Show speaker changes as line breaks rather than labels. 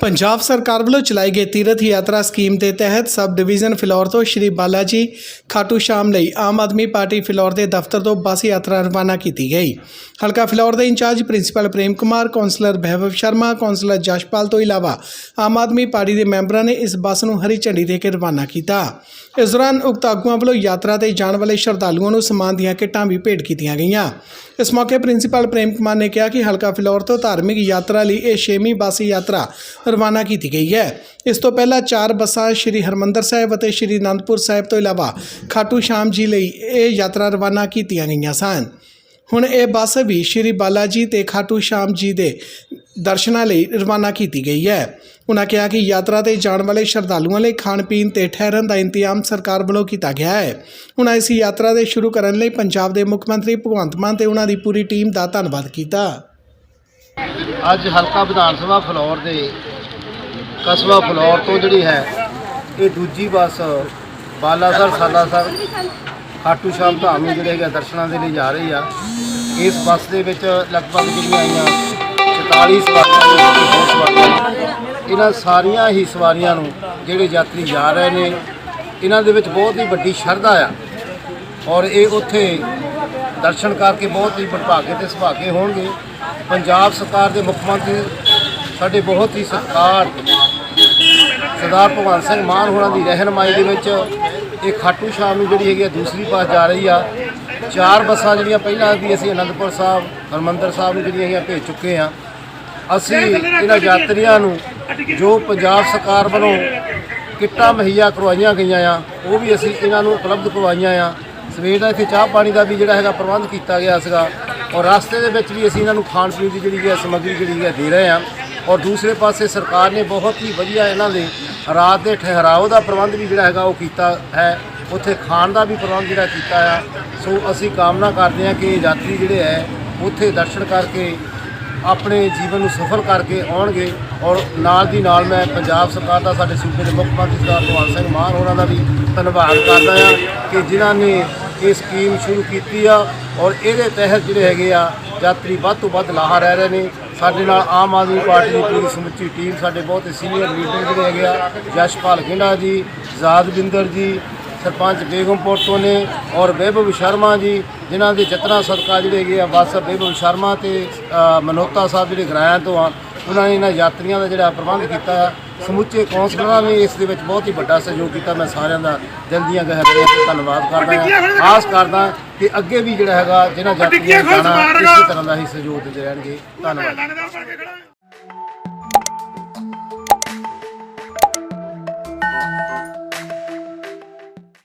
ਪੰਜਾਬ ਸਰਕਾਰ ਵੱਲੋਂ ਚਲਾਈ ਗਈ ਤੀਰਥ ਯਾਤਰਾ ਸਕੀਮ ਦੇ ਤਹਿਤ ਸਬ ਡਿਵੀਜ਼ਨ ਫਿਲੌਰ ਤੋਂ ਸ਼੍ਰੀ ਬਾਲਾਜੀ ਖਾਟੂ ਸ਼ਾਮ ਲਈ ਆਮ ਆਦਮੀ ਪਾਰਟੀ ਫਿਲੌਰ ਦੇ ਦਫ਼ਤਰ ਤੋਂ ਬੱਸ ਯਾਤਰਾ ਰਵਾਨਾ ਕੀਤੀ ਗਈ। ਹਲਕਾ ਫਿਲੌਰ ਦੇ incharge principal Prem Kumar, councillor ਬਹਿਵਵ Sharma, councillor Jashpal ਤੋਂ ਇਲਾਵਾ ਆਮ ਆਦਮੀ ਪਾਰਟੀ ਦੇ ਮੈਂਬਰਾਂ ਨੇ ਇਸ ਬੱਸ ਨੂੰ ਹਰੀ ਝੰਡੀ ਦੇ ਕੇ ਰਵਾਨਾ ਕੀਤਾ। ਇਸ ਦੌਰਾਨ ਉਕਤ ਆਗੂਆਂ ਵੱਲੋਂ ਯਾਤਰਾ ਤੇ ਜਾਣ ਵਾਲੇ ਸ਼ਰਧਾਲੂਆਂ ਨੂੰ ਸਮਾਨ ਦੀਆਂ ਕਿੱਟਾਂ ਵੀ ਭੇਟ ਕੀਤੀਆਂ ਗਈਆਂ। ਇਸ ਮੌਕੇ ਪ੍ਰਿੰਸੀਪਲ ਪ੍ਰੇਮ ਕੁਮਾਰ ਨੇ ਕਿਹਾ ਕਿ ਹਲਕਾ ਫਿਲੌਰ ਤੋਂ ਧਾਰਮਿਕ ਯਾਤਰਾ ਲਈ ਇਹ ਛੇਵੀਂ ਬੱਸ ਯਾਤਰਾ ਰਵਾਨਾ ਕੀਤੀ ਗਈ ਹੈ। ਇਸ ਤੋਂ ਪਹਿਲਾਂ ਚਾਰ ਬੱਸਾਂ ਸ਼੍ਰੀ ਹਰਮੰਦਰ ਸਾਹਿਬ ਅਤੇ ਸ਼੍ਰੀ ਅਨੰਦਪੁਰ ਸਾਹਿਬ ਤੋਂ ਇਲਾਵਾ ਖਾਟੂ ਸ਼ਾਮ ਜੀ ਲਈ ਇਹ ਯਾਤਰਾ ਰਵਾਨਾ ਕੀਤੀਆਂ ਗਈਆਂ ਸਨ। ਹੁਣ ਇਹ ਬੱਸ ਵੀ ਸ਼੍ਰੀ ਬਾਲਾਜੀ ਤੇ ਖਾਟੂ ਸ਼ਾਮ ਜੀ ਦੇ ਦਰਸ਼ਨਾਂ ਲਈ ਰਵਾਨਾ ਕੀਤੀ ਗਈ ਹੈ। ਉਹਨਾਂ ਕਿਹਾ ਕਿ ਯਾਤਰਾ ਤੇ ਜਾਣ ਵਾਲੇ ਸ਼ਰਧਾਲੂਆਂ ਲਈ ਖਾਣ ਪੀਣ ਤੇ ਠਹਿਰਨ ਦਾ ਇੰਤਜ਼ਾਮ ਸਰਕਾਰ ਵੱਲੋਂ ਕੀਤਾ ਗਿਆ ਹੈ। ਉਹਨਾਂ ਇਸ ਯਾਤਰਾ ਦੇ ਸ਼ੁਰੂ ਕਰਨ ਲਈ ਪੰਜਾਬ ਦੇ ਮੁੱਖ ਮੰਤਰੀ ਭਗਵੰਤ ਮਾਨ ਤੇ ਉਹਨਾਂ ਦੀ ਪੂਰੀ ਟੀਮ ਦਾ ਧੰਨਵਾਦ ਕੀਤਾ।
ਅੱਜ ਹਲਕਾ ਵਿਧਾਨ ਸਭਾ ਫਲੋਰ ਦੇ ਕਸਬਾ ਫਲੋਰ ਤੋਂ ਜਿਹੜੀ ਹੈ, ਇਹ ਦੂਜੀ ਬੱਸ ਬਾਲਾਸਰ, ਸਾਲਾਸਰ, ਖਾਟੂ ਸ਼ਾਮ ਧਾਮ ਨੂੰ ਜਿਹੜੇ ਹੈਗੇ ਦਰਸ਼ਨਾਂ ਦੇ ਲਈ ਜਾ ਰਹੀ ਆ। ਇਸ ਬੱਸ ਦੇ ਵਿੱਚ ਲਗਭਗ ਜਿਹੜੀਆਂ ਆਈਆਂ 44 ਸਵਾਰੀਆਂ ਨੇ ਬਹੁਤ ਸਵਾਰੀਆਂ ਇਹਨਾਂ ਸਾਰੀਆਂ ਹੀ ਸਵਾਰੀਆਂ ਨੂੰ ਜਿਹੜੇ ਯਾਤਰੀ ਜਾ ਰਹੇ ਨੇ, ਇਹਨਾਂ ਦੇ ਵਿੱਚ ਬਹੁਤ ਹੀ ਵੱਡੀ ਸ਼ਰਧਾ ਆ। ਔਰ ਇਹ ਉੱਥੇ ਦਰਸ਼ਨ ਕਰਕੇ ਬਹੁਤ ਹੀ ਵਡਭਾਗੇ ਤੇ ਸੁਭਾਗੇ ਹੋਣਗੇ। ਪੰਜਾਬ ਸਰਕਾਰ ਦੇ ਮੁੱਖ ਮੰਤਰੀ ਸਾਡੇ ਬਹੁਤ ਹੀ ਸਤਿਕਾਰ ਸਰਦਾਰ ਭਗਵੰਤ ਸਿੰਘ ਮਾਨ ਹੋਰਾਂ ਦੀ ਰਹਿਨਮਾਈ ਦੇ ਵਿੱਚ ਇਹ ਖਾਟੂ ਸ਼ਾਮ ਨੂੰ ਜਿਹੜੀ ਹੈਗੀ ਆ ਦੂਸਰੀ ਪਾਸ ਜਾ ਰਹੀ ਆ। ਚਾਰ ਬੱਸਾਂ ਜਿਹੜੀਆਂ ਪਹਿਲਾਂ ਵੀ ਅਸੀਂ ਅਨੰਦਪੁਰ ਸਾਹਿਬ, ਹਰਮੰਦਰ ਸਾਹਿਬ ਨੂੰ ਜਿਹੜੀਆਂ ਹੈਗੀਆਂ ਭੇਜ ਚੁੱਕੇ ਆ। ਅਸੀਂ ਇਹਨਾਂ ਯਾਤਰੀਆਂ ਨੂੰ ਜੋ ਪੰਜਾਬ ਸਰਕਾਰ ਵੱਲੋਂ ਕਿੱਟਾਂ ਮੁਹੱਈਆ ਕਰਵਾਈਆਂ ਗਈਆਂ ਆ, ਉਹ ਵੀ ਅਸੀਂ ਇਹਨਾਂ ਨੂੰ ਉਪਲਬਧ ਕਰਵਾਈਆਂ ਆ। ਸਵੇਰ ਦਾ ਇੱਥੇ ਚਾਹ ਪਾਣੀ ਦਾ ਵੀ ਜਿਹੜਾ ਹੈਗਾ ਪ੍ਰਬੰਧ ਕੀਤਾ ਗਿਆ ਸੀਗਾ ਔਰ ਰਸਤੇ ਦੇ ਵਿੱਚ ਵੀ ਅਸੀਂ ਇਹਨਾਂ ਨੂੰ ਖਾਣ ਪੀਣ ਦੀ ਜਿਹੜੀ ਹੈ ਸਮੱਗਰੀ ਜਿਹੜੀ ਹੈ ਦੇ ਰਹੇ ਹਾਂ ਔਰ ਦੂਸਰੇ ਪਾਸੇ ਸਰਕਾਰ ਨੇ ਬਹੁਤ ਹੀ ਵਧੀਆ ਇਹਨਾਂ ਦੇ ਰਾਤ ਦੇ ਠਹਿਰਾਓ ਦਾ ਪ੍ਰਬੰਧ ਵੀ ਜਿਹੜਾ ਹੈਗਾ ਉਹ ਕੀਤਾ ਹੈ। ਉੱਥੇ ਖਾਣ ਦਾ ਵੀ ਪ੍ਰਬੰਧ ਜਿਹੜਾ ਕੀਤਾ ਆ। ਸੋ ਅਸੀਂ ਕਾਮਨਾ ਕਰਦੇ ਹਾਂ ਕਿ ਯਾਤਰੀ ਜਿਹੜੇ ਹੈ, ਉੱਥੇ ਦਰਸ਼ਨ ਕਰਕੇ ਆਪਣੇ ਜੀਵਨ ਨੂੰ ਸਫਲ ਕਰਕੇ ਆਉਣਗੇ ਔਰ ਨਾਲ ਦੀ ਨਾਲ ਮੈਂ ਪੰਜਾਬ ਸਰਕਾਰ ਦਾ, ਸਾਡੇ ਸੂਬੇ ਦੇ ਮੁੱਖ ਮੰਤਰੀ ਸਰਦਾਰ ਭਗਵੰਤ ਸਿੰਘ ਮਾਨ ਹੋਰਾਂ ਦਾ ਵੀ ਧੰਨਵਾਦ ਕਰਦਾ ਹਾਂ ਕਿ ਜਿਨ੍ਹਾਂ ਨੇ ਇਹ ਸਕੀਮ ਸ਼ੁਰੂ ਕੀਤੀ ਆ ਔਰ ਇਹਦੇ ਤਹਿਤ ਜਿਹੜੇ ਹੈਗੇ ਆ, ਯਾਤਰੀ ਵੱਧ ਤੋਂ ਵੱਧ ਲਾਹਾ ਰਹਿ ਰਹੇ ਨੇ। ਸਾਡੇ ਨਾਲ ਆਮ ਆਦਮੀ ਪਾਰਟੀ ਦੀ ਪੂਰੀ ਸਮੁੱਚੀ ਟੀਮ, ਸਾਡੇ ਬਹੁਤ ਸੀਨੀਅਰ ਲੀਡਰ ਜਿਹੜੇ ਹੈਗੇ ਆ, ਜਸ਼ਪਾਲ ਗਿੰਡਾ ਜੀ ਜ਼ਾਦਵਿੰਦਰ ਜੀ, ਸਰਪੰਚ ਬੇਗਮਪੁਰ ਤੋਂ ਨੇ ਔਰ ਬੇਬਬ ਸ਼ਰਮਾ ਜੀ, ਜਿਨ੍ਹਾਂ ਦੇ ਜਤਨਾ ਸਦਕਾ ਜਿਹੜੇ ਹੈਗੇ ਆ ਬਸ ਬੇਬਬ ਸ਼ਰਮਾ ਤੇ ਮਨੋਤਾ ਸਾਹਿਬ ਜਿਹੜੇ ਗਰਾਇਆਂ ਤੋਂ ਆ, ਉਹਨਾਂ ਨੇ ਇਹਨਾਂ ਯਾਤਰੀਆਂ ਦਾ ਜਿਹੜਾ ਪ੍ਰਬੰਧ ਕੀਤਾ ਸਮੁੱਚੇ ਕੌਂਸਲਰਾਂ ਨੇ ਇਸ ਦੇ ਵਿੱਚ ਬਹੁਤ ਹੀ ਵੱਡਾ ਸਹਿਯੋਗ ਕੀਤਾ। ਮੈਂ ਸਾਰਿਆਂ ਦਾ ਦਿਲ ਦੀਆਂ ਗਹਿਰਾਈਆਂ ਤੋਂ ਧੰਨਵਾਦ ਕਰਦਾ ਹਾਂ। ਆਸ ਕਰਦਾ ਕਿ ਅੱਗੇ ਵੀ ਜਿਹੜਾ ਹੈਗਾ ਜਿਹਨਾਂ ਨੇ ਜਾਣਾ ਇਸੇ ਤਰ੍ਹਾਂ ਦਾ ਹੀ ਸਹਿਯੋਗ ਦਿੰਦੇ ਰਹਿਣਗੇ। ਧੰਨਵਾਦ।